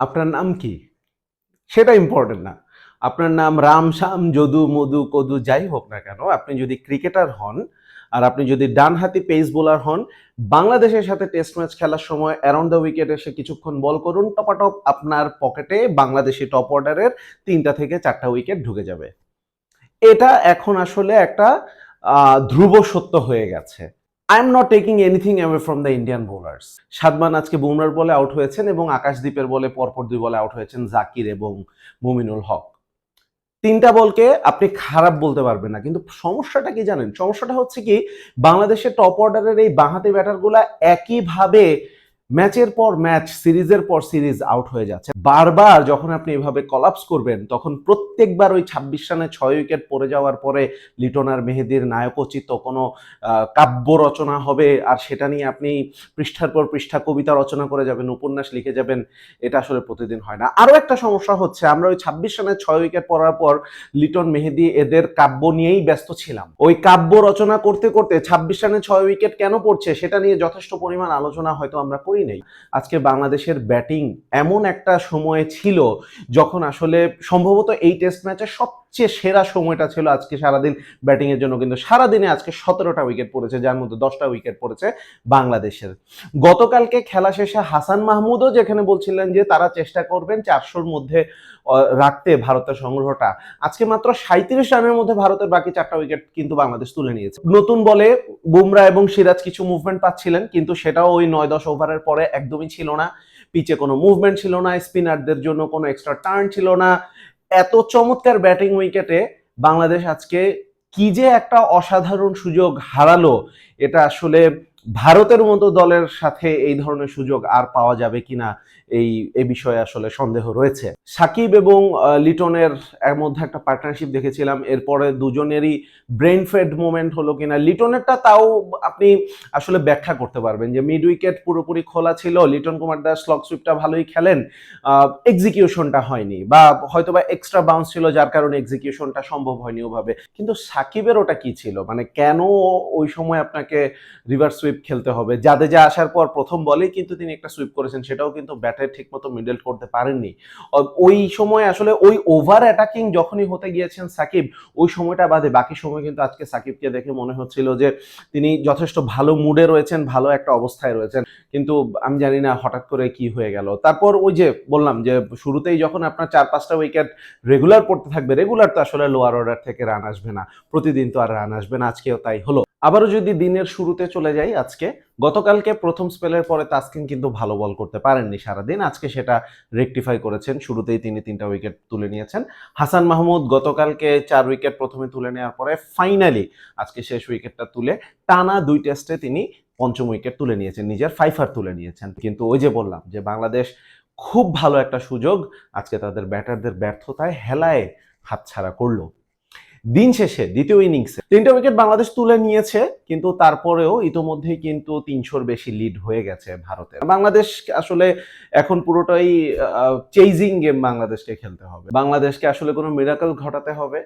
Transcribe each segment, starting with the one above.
আপনার নাম কি? সেটা ইম্পর্টেন্ট না। আপনার নাম রাম শ্যাম, যদু, মধু, কদু, যাই হোক না কেন, আপনি যদি ক্রিকেটার হন আর আপনি যদি ডানহাতি পেস বোলার হন, বাংলাদেশের সাথে টেস্ট ম্যাচ খেলার সময় অ্যারাউন্ড দ্য উইকেট এসে কিছুক্ষণ বল করুন, টপাটপ আপনার পকেটে বাংলাদেশি টপ অর্ডারের তিনটা থেকে চারটা উইকেট ঢুকে যাবে। এটা এখন আসলে একটা ধ্রুব সত্য হয়ে গেছে। I am not taking anything away from the Indian bowlers Sadman আজকে বুমরার বলে আউট হয়েছেন এবং আকাশদ্বীপের বলে, পরপর দুই বলে আউট হয়েছেন জাকির এবং মুমিনুল হক। তিনটা বলকে আপনি খারাপ বলতে পারবেন না, কিন্তু সমস্যাটা কি জানেন? সমস্যাটা হচ্ছে কি, বাংলাদেশের টপ অর্ডারের এই বাঁহাতি ব্যাটারগুলা একইভাবে ম্যাচের পর ম্যাচ, সিরিজের পর সিরিজ আউট হয়ে যাচ্ছে। বারবার যখন আপনি এভাবে কলাপস করবেন, তখন প্রত্যেকবার ওই ছাব্বিশ রানে ছয় উইকেট পড়ে যাওয়ার পরে লিটন আর মেহেদির নায়কোচিত কোনো কাব্য রচনা হবে আর সেটা নিয়ে আপনি পৃষ্ঠার পর পৃষ্ঠা কবিতা রচনা করে যাবেন, উপন্যাস লিখে যাবেন, এটা আসলে প্রতিদিন হয় না। আরও একটা সমস্যা হচ্ছে, আমরা ওই ছাব্বিশ রানে ছয় উইকেট পড়ার পর লিটন, মেহেদি এদের কাব্য নিয়েই ব্যস্ত ছিলাম। ওই কাব্য রচনা করতে করতে ছাব্বিশ রানে ছয় উইকেট কেন পড়ছে, সেটা নিয়ে যথেষ্ট পরিমাণ আলোচনা হয়তো আমরা করি নাই। আজকে বাংলাদেশের ব্যাটিং এমন একটা সময়ে ছিল যখন আসলে সম্ভবত এই টেস্ট ম্যাচের সবচেয়ে সেরা সময়টা ছিল আজকে সারাদিন ব্যাটিং এর জন্য। কিন্তু সারাদিনে আজকে সতেরোটা উইকেট পড়েছে, যার মধ্যে দশটা উইকেট পড়েছে বাংলাদেশের। গতকালকে খেলা শেষে হাসান মাহমুদও যেখানে বলছিলেন যে তারা চেষ্টা করবেন চারশোর মধ্যে রাখতে ভারতের সংগ্রহটা। আজকে মাত্র সাঁত্রিশ রানের মধ্যে ভারতের বাকি চারটা উইকেট কিন্তু বাংলাদেশ তুলে নিয়েছে। নতুন বলে বুমরা এবং সিরাজ কিছু মুভমেন্ট পাচ্ছিলেন, কিন্তু সেটাও ওই নয় দশ ওভারের পরে একদমই ছিল না। পিচে কোনো মুভমেন্ট ছিল না স্পিনারদের জন্য কোনো এক্সট্রা টার্ন ছিল না। এত চমৎকার ব্যাটিং উইকেটে বাংলাদেশ আজকে কি যে একটা অসাধারণ সুযোগ হারালো, এটা আসলে ভারতের মতো দলের সাথে এই ধরনের সুযোগ আর পাওয়া যাবে কিনা এই, এ বিষয়ে আসলে সন্দেহ রয়েছে। সাকিব এবং লিটনের এর মধ্যে একটা পার্টনারশিপ দেখেছিলাম, এরপরে দুজনেরই ব্রেন ফেড মোমেন্ট হলো কিনা। লিটনেরটা তাও আপনি আসলে ব্যাখ্যা করতে পারবেন যে মিড উইকেট পুরোপুরি খোলা ছিল, লিটন কুমার দাস স্লক সুইপটা ভালোই খেলেন এক্সিকিউশনটা হয়নি বা হয়তো বা এক্সট্রা বাউন্স ছিল যার কারণে এক্সিকিউশনটা সম্ভব হয়নি ওভাবে। কিন্তু সাকিবের ওটা কি ছিল? মানে কেন ওই সময় আপনাকে রিভার্স সুইপ খেলতে হবে। জাদেজা আসার পর প্রথম বলেই কিন্তু তিনি একটা সুইপ করেছেন, সেটাও কিন্তু ব্যাটে ঠিকমতো মিডল করতে পারেননি। ওই সময় আসলে ওই ওভার অ্যাটাকিং যখনই হতে গিয়েছেন সাকিব, ওই সময়টা বাদে বাকি সময় কিন্তু আজকে সাকিবকে দেখে মনে হচ্ছিল যে তিনি যথেষ্ট ভালো মুডে রয়েছেন, ভালো একটা অবস্থায় রয়েছেন। কিন্তু আমি জানি না হঠাৎ করে কি হয়ে গেল। তারপর ওই যে বললাম যে শুরুতেই যখন আপনার চার, পাঁচটা উইকেট রেগুলার পড়তে থাকবে রেগুলার তো আসলে লোয়ার অর্ডার থেকে রান আসবে না। প্রতিদিন তো আর রান আসবে না, আজকেও তাই হলো। আবারও যদি দিনের শুরুতে চলে যাই আজকে, গতকালকে প্রথম স্পেলের পরে তাসকিন কিন্তু ভালো বল করতে পারেননি সারাদিন। আজকে সেটা রেকটিফাই করেছেন। শুরুতেই তিনি তিনটা উইকেট তুলে নিয়েছেন। হাসান মাহমুদ গতকালকে চার উইকেট প্রথমে তুলে নেওয়ার পরে ফাইনালি আজকে শেষ উইকেটটা তুলে টানা দুই টেস্টে তিনি পঞ্চম উইকেট তুলে নিয়েছেন। নিজের ফাইফার তুলে নিয়েছেন। কিন্তু ওই যে বললাম যে বাংলাদেশ খুব ভালো একটা সুযোগ। আজকে তাদের ব্যাটারদের ব্যর্থতায় হেলায় হাতছাড়া করল। দিন শেষে, দ্বিতীয় ইনিংসে। তিনটা উইকেট বাংলাদেশ তুলে নিয়েছে, কিন্তু তারপরেও ইতোমধ্যে কিন্তু তিনশোর বেশি লিড হয়ে গেছে ভারতের। বাংলাদেশ আসলে এখন পুরোটাই চেইজিং গেম বাংলাদেশকে খেলতে হবে। বাংলাদেশকে আসলে কোনো মিরাকল ঘটাতে হবে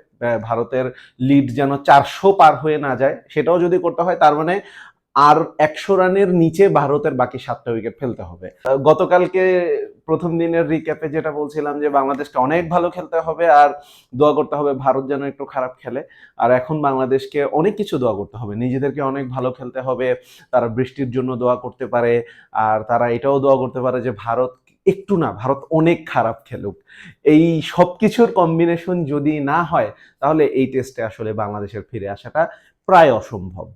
ভারতের লিড যেন চারশো পার হয়ে না যায়, সেটাও যদি করতে হয়, তার মানে আর একশো রানের নিচে ভারতের বাকি সাতটা উইকেট ফেলতে হবে। গতকালকে প্রথম দিনের রিক্যাপে যেটা বলছিলাম যে বাংলাদেশকে অনেক ভালো খেলতে হবে আর দোয়া করতে হবে ভারত যেন একটু খারাপ খেলে। আর এখন বাংলাদেশকে অনেক কিছু দোয়া করতে হবে। নিজেদেরকে অনেক ভালো খেলতে হবে, তারা বৃষ্টির জন্য দোয়া করতে পারে, আর তারা এটাও দোয়া করতে পারে যে ভারত একটু না, ভারত অনেক খারাপ খেলুক। এই সব কিছুর কম্বিনেশন যদি না হয়, তাহলে এই টেস্টে আসলে বাংলাদেশের ফিরে আসাটা প্রায় অসম্ভব।